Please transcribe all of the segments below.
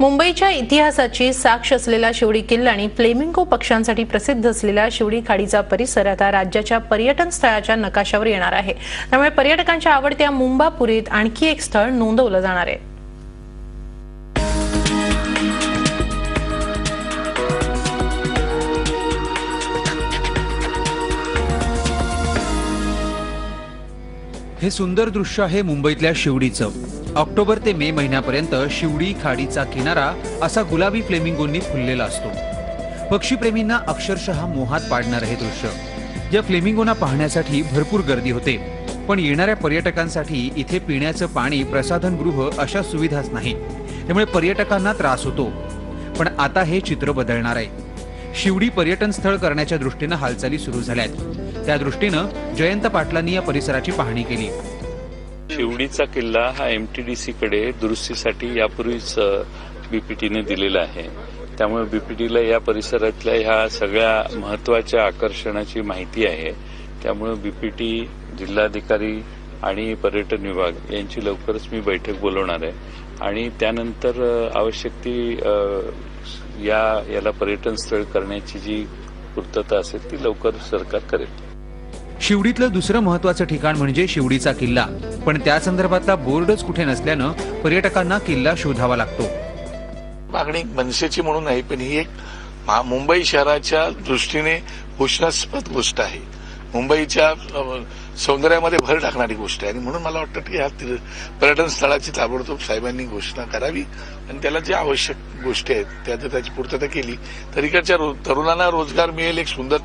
मुंबईच्या इतिहासाची साक्ष असलेला शिवडी किल्ला आणि फ्लेमिंगो पक्ष्यांसाठी प्रसिद्ध असलेला शिवडी खाडीचा परिसर आता राज्याच्या पर्यटन स्थळाच्या नकाशावर येणार आहे. त्यामुळे पर्यटकांच्या आवडत्या मुंबापुरीत आणखी एक स्थळ नोंदवलं जाणार आहे. हे सुंदर दृश्य आहे मुंबईतल्या शिवडीचं ऑक्टोबर ते मे महिन्यापर्यंत शिवडी खाडीचा किनारा असा गुलाबी फ्लेमिंगोंनी फुललेला असतो. पक्षीप्रेमींना अक्षरशः मोहात पाडणारं हे दृश्य. या फ्लेमिंगोना पाहण्यासाठी भरपूर गर्दी होते पण येणाऱ्या पर्यटकांसाठी इथे पिण्याचं पाणी प्रसाधनगृह अशा सुविधाच नाही. त्यामुळे पर्यटकांना त्रास होतो. पण आता हे चित्र बदलणार आहे. शिवडी पर्यटन स्थळ करण्याच्या दृष्टीनं हालचाली सुरू झाल्यात. त्या दृष्टीनं जयंत पाटलांनी या परिसराची पाहणी केली. शिवडीचा किल्ला हा एम टी डी सीकडे दुरुस्तीसाठी यापूर्वीच बीपीटीने दिलेला आहे. त्यामुळे बीपीटीला या परिसरातल्या ह्या सगळ्या महत्त्वाच्या आकर्षणाची माहिती आहे. त्यामुळे बीपीटी जिल्हाधिकारी आणि पर्यटन विभाग यांची लवकरच मी बैठक बोलवणार आहे. आणि त्यानंतर आवश्यक ती या याला पर्यटन स्थळ करण्याची जी पूर्तता असेल ती लवकर सरकार करेल. शिवडीतलं दुसरं महत्वाचं ठिकाण म्हणजे शिवडीचा किल्ला. पण त्या संदर्भातला बोर्डच कुठे नसल्यानं पर्यटकांना किल्ला शोधावा लागतो. मागणी मनसेची म्हणून नाही पण ही एक मुंबई शहराच्या दृष्टीने घोषणास्पद गोष्ट आहे. मुंबईच्या सौंदर्यामध्ये भर टाकणारी गोष्ट आहे. आणि म्हणून मला वाटतं की ह्या पर्यटन स्थळाची ताबडतोब साहेबांनी घोषणा करावी. आणि त्याला ज्या आवश्यक गोष्टी आहेत त्या जर त्याची पूर्तता केली. तर इकडच्या तरुणांना रोजगार मिळेल एक सुंदर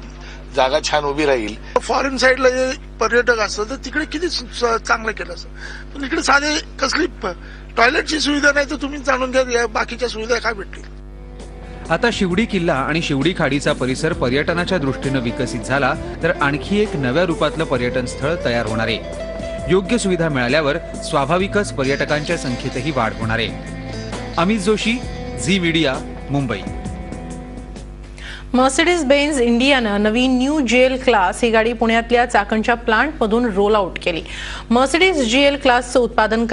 जागा छान उभी राहील. फॉरेन साईडला जे पर्यटक असतं तर तिकडे किती चांगलं केलं असतं पण इकडे साधे कसली प- टॉयलेटची सुविधा नाही तर तुम्ही जाणून घ्या बाकीच्या सुविधा काय भेटतील? आता शिवडी किल्ला आणि शिवडी खाडीचा परिसर पर्यटनाच्या दृष्टीनं विकसित झाला तर आणखी एक नव्या रूपातलं पर्यटन स्थळ तयार होणार आहे. योग्य सुविधा मिळाल्यावर स्वाभाविकच पर्यटकांच्या संख्येतही वाढ होणार आहे. Amit Joshi Zee media Mumbai. Mercedes Benz इंडियानं नवीन न्यू जेल क्लास ही गाडी पुण्यातल्या चाकणच्या प्लांटमधून रोल आउट केली. मर्सिडीज जीएल क्लासचं उत्पादन